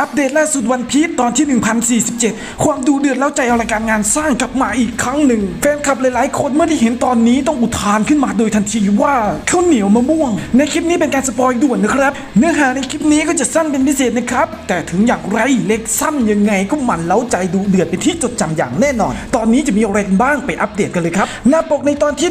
อัปเดตล่าสุดวันพีชตอนที่ 1047 ความดูเดือดแล้วใจอลังการงานสร้างกลับมาอีกครั้งหนึ่ง แฟนคลับหลายๆ คนเมื่อได้เห็นตอนนี้ต้องอุทานขึ้นมาโดยทันทีว่าข้าวเหนียวมะม่วง ในคลิปนี้เป็นการสปอยด่วนนะครับ เนื้อหาในคลิปนี้ก็จะสั้นเป็นพิเศษนะครับ แต่ถึงอย่างไรเล็กสั้นยังไงก็มันเล้าใจดูเดือดเป็นที่จดจำอย่างแน่นอน ตอนนี้จะมีอะไรบ้างไปอัปเดตกันเลยครับหน้าปกในตอนที่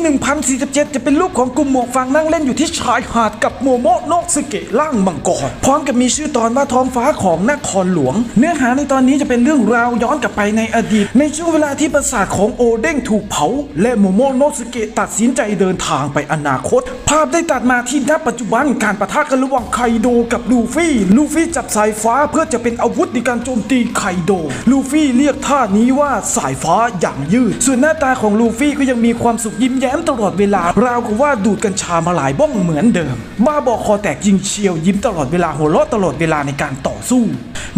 1047 จะเป็นรูปของกลุ่มหมวกฟางนั่งเล่นอยู่ที่ชายหาดกับโมโมโนะสึเกะล่างมังกรพร้อมกับมีชื่อตอนว่าท้องฟ้าของนครหลวง เนื้อหาในตอนนี้จะเป็นเรื่องราวย้อนกลับไปในอดีต ในช่วงเวลาที่ปราสาทของโอเด้งถูกเผา และโมโมโนสเกะตัดสินใจเดินทางไปอนาคต ภาพได้ตัดมาที่ณปัจจุบันการประทะกันระหว่างไคโดกับลูฟี่ ลูฟี่จับสายฟ้าเพื่อจะเป็นอาวุธในการโจมตีไคโด ลูฟี่เรียกท่านี้ว่าสายฟ้าอย่างยืด ส่วนหน้าตาของลูฟี่ก็ยังมีความสุขยิ้มแย้มตลอดเวลาราวกับว่าดูดกัญชามาหลายบ้องเหมือนเดิม บ้าบอกคอแตกยิงเชียวยิ้มตลอดเวลาหัวเราะตลอดเวลาในการต่อสู้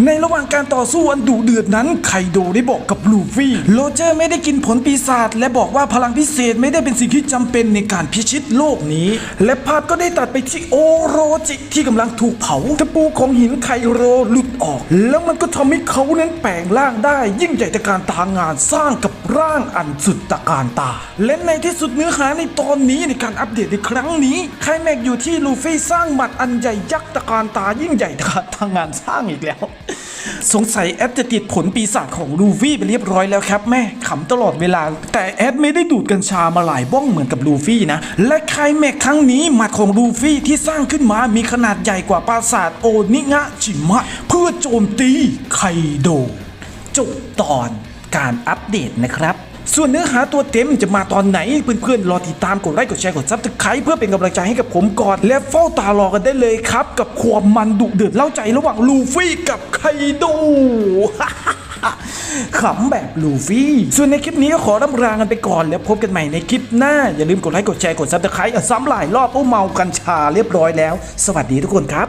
ในระหว่างการต่อสู้อันดุเดือดนั้นไคโดได้บอกกับลูฟี่ โรเจอร์ไม่ได้กินผลปีศาจและบอกว่าพลังพิเศษไม่ได้เป็นสิ่งที่จำเป็นในการพิชิตโลกนี้ และภาพก็ได้ตัดไปที่โอโรจิที่กำลังถูกเผาตะปูของหินไคโรหลุดออก แล้วมันก็ทำให้เขานั้นแปลงร่างได้ ยิ่งใหญ่ตระการตางานสร้างกับร่างอันสุดตะการตา และในที่สุดเนื้อหาในตอนนี้ในการอัปเดตในครั้งนี้ไคลแม็กอยู่ที่ลูฟี่สร้างหมัดอันใหญ่ยักษ์ตะการตายิ่งใหญ่ตระการตางานสร้างอีกแล้ว สงสัยแอดจะติดผลปีศาจของลูฟี่ไปเรียบร้อยแล้วครับแม่ขำตลอดเวลา แต่แอดไม่ได้ดูดกัญชามาหลายบ้องเหมือนกับลูฟี่นะ และไคลแม็กครั้งนี้หมัดของลูฟี่ที่สร้างขึ้นมามีขนาดใหญ่กว่าปราสาทโอนิงะจิมะ เพื่อโจมตีไคโดจบตอนการอัปเดตนะครับ ส่วนเนื้อหาตัวเต็มจะมาตอนไหน เพื่อนๆ รอติดตามกดไลค์กดแชร์กดซับสไครต์เพื่อเป็นกำลังใจให้กับผมก่อน และเฝ้าตารอกันได้เลยครับ กับความมันดุเดือดเล่าใจระหว่างลูฟี่กับไคโดขำแบบลูฟี่ ส่วนในคลิปนี้ก็ขอร่ำลากันไปก่อน แล้วพบกันใหม่ในคลิปหน้า อย่าลืมกดไลค์กดแชร์กดซับสไครต์ซ้ำหลายรอบโอ้เมากัญชาเรียบร้อยแล้ว สวัสดีทุกคนครับ